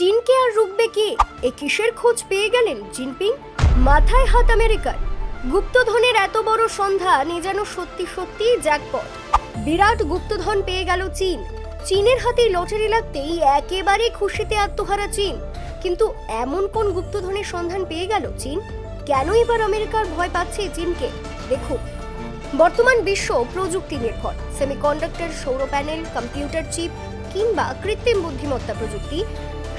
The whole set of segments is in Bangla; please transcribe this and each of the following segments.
চীনকে আর রুখবে কে? এ কিসের খোঁজ পেয়ে গেলেন জিনপিং? মাথায় হাত আমেরিকার। গুপ্তধনের এত বড় সন্ধান এ যেন সত্যি সত্যি জ্যাকপট। বিরাট গুপ্তধন পেয়ে গেল চীন। চীনের হাতে লটারি লাগতেই একেবারে খুশিতে আত্মহারা চীন। কিন্তু এমন কোন গুপ্তধনের সন্ধান পেয়ে গেল চীন? কেন এবার আমেরিকার ভয় পাচ্ছে চীনকে? দেখুন, বর্তমান বিশ্ব প্রযুক্তি নির্ভর। সেমিকন্ডাক্টর, সৌর প্যানেল, কম্পিউটার চিপ কিংবা কৃত্রিম বুদ্ধিমত্তা প্রযুক্তি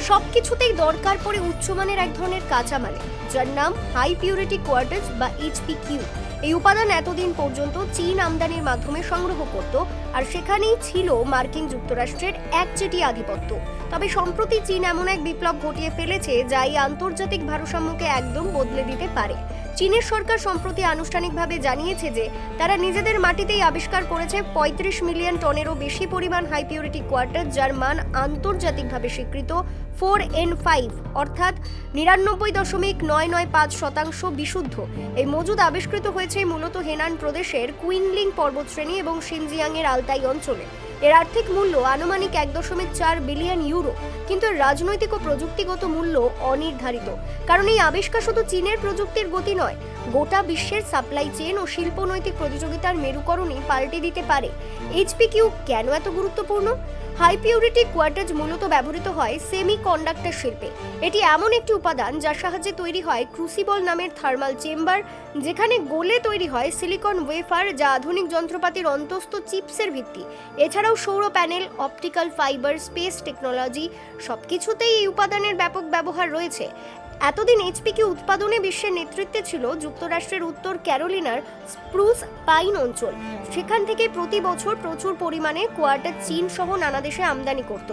সব কিছুতেই দরকার পড়ে উচ্চমানের এক ধরনের কাঁচামালে, যার নাম হাই পিউরিটি কোয়ার্টার্স বা এইচপি কিউ এই উপাদান এতদিন পর্যন্ত চীন আমদানির মাধ্যমে সংগ্রহ করত আর সেখানেই ছিল মার্কিন যুক্তরাষ্ট্রের একচেটি আধিপত্য। তবে সম্প্রতি চীন এমন এক বিপ্লব ঘটিয়ে ফেলেছে যা এই আন্তর্জাতিক ভারসাম্যকে একদম বদলে দিতে পারে। চীনের সরকার সম্প্রতি আনুষ্ঠানিকভাবে জানিয়েছে যে তারা নিজেদের মাটিতেই আবিষ্কার করেছে পঁয়ত্রিশ মিলিয়ন টনেরও বেশি পরিমাণ হাই পিউরিটি কোয়ার্টার যার মান আন্তর্জাতিকভাবে স্বীকৃত ফোর এন ফাইভ অর্থাৎ নিরানব্বই দশমিক নয় নয় পাঁচ শতাংশ বিশুদ্ধ। এই মজুদ আবিষ্কৃত হয়েছে মূলত হেনান প্রদেশের কুইনলিং পর্বতশ্রেণী এবং সিনজিয়াংয়ের আলতাই অঞ্চলে। এর আর্থিক মূল্য আনুমানিক এক দশমিক চার বিলিয়ন ইউরো, কিন্তু এর রাজনৈতিক ও প্রযুক্তিগত মূল্য অনির্ধারিত। কারণ এই আবিষ্কার শুধু চীনের প্রযুক্তির গতি নয়, গোটা বিশ্বের সাপ্লাই চেন ও শিল্পনৈতিক প্রতিযোগিতার মেরুকরণই পাল্টে দিতে পারে। এইচপি কিউ কেন এত গুরুত্বপূর্ণ? হাই পিউরিটি কোয়ার্টাজ মূলত ব্যবহৃত হয় সেমি কন্ডাক্টর শিল্পে। এটি এমন একটি উপাদান যার সাহায্যে তৈরি হয় ক্রুসিবল নামের থার্মাল চেম্বার যেখানে গোলে তৈরি হয় সিলিকন ওয়েফার যা আধুনিক যন্ত্রপাতির অন্তস্থ চিপসের ভিত্তি। এছাড়াও সৌর panel optical fibre space technology সব কিছুতেই এই উপাদানের ব্যাপক ব্যবহার রয়েছে। এতদিন এইচপিকে উৎপাদনে বিশ্বের নেতৃত্বে ছিল যুক্তরাষ্ট্রের উত্তর ক্যারোলিনার স্প্রুস পাইন অঞ্চল। সেখান থেকে প্রতি বছর প্রচুর পরিমাণে কোয়ার্টার চীন সহ নানা দেশে আমদানি করত।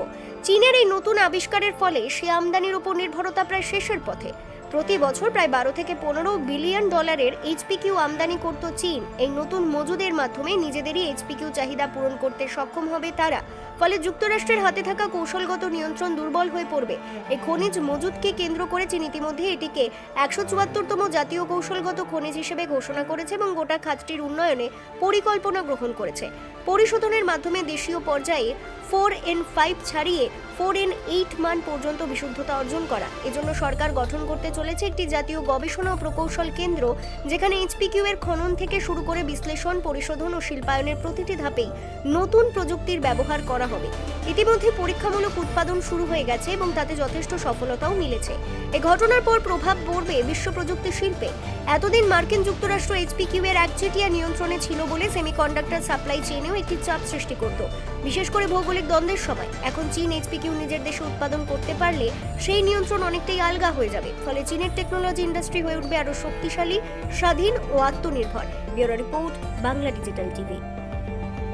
চীনের এই নতুন আবিষ্কারের ফলে সে আমদানির উপর নির্ভরতা প্রায় শেষের পথে। প্রতি বছর প্রায় বারো থেকে পনেরো বিলিয়ন ডলারের এইচপিকিউ আমদানি করত চীন। এই নতুন মজুদের মাধ্যমে নিজেদেরই এইচপিকিউ চাহিদা পূরণ করতে সক্ষম হবে তারা। ফলে যুক্তরাষ্ট্রের হাতে থাকা কৌশলগত নিয়ন্ত্রণ দুর্বল হয়ে পড়বে। এই খনিজ মজুদকে কেন্দ্র করে চীন ইতিমধ্যে এটিকে একশো চুয়াত্তরতম জাতীয় কৌশলগত খনিজ হিসেবে ঘোষণা করেছে এবং গোটা খাতটির উন্নয়নে পরিকল্পনা গ্রহণ করেছে। পরিশোধনের মাধ্যমে দেশীয় পর্যায়ে ফোর এন ফাইভ ছাড়িয়ে ফোর এন এইট মান পর্যন্ত বিশুদ্ধতা অর্জন করা। এজন্য সরকার গঠন করতে চলেছে একটি জাতীয় গবেষণা ও প্রকৌশল কেন্দ্র, যেখানে এইচপিকিউ এর খনন থেকে শুরু করে বিশ্লেষণ, পরিশোধন ও শিল্পায়নের প্রতিটি ধাপেই নতুন প্রযুক্তির ব্যবহার করা হবে। ইতিমধ্যে পরীক্ষামূলক উৎপাদন শুরু হয়ে গেছে এবং তাতে যথেষ্ট সফলতাও মিলেছে। এ ঘটনার পর প্রভাব পড়বে বিশ্ব প্রযুক্তি শিল্পে। এতদিন মার্কিন যুক্তরাষ্ট্র এইচপিকিউ এর একচেটিয়া নিয়ন্ত্রণে ছিল বলে সেমিকন্ডাক্টর সাপ্লাই চেনেও একটি চাপ সৃষ্টি করত। বিশেষ করে ভৌগোলিক দ্বন্দ্বের সময়। এখন চীন এইচপি কিউ নিজের দেশে উৎপাদন করতে পারলে সেই নিয়ন্ত্রণ অনেকটাই আলগা হয়ে যাবে। ফলে চীনের টেকনোলজি ইন্ডাস্ট্রি হয়ে উঠবে আরও শক্তিশালী, স্বাধীন ও আত্মনির্ভর। Bureau report, Bangla Digital TV.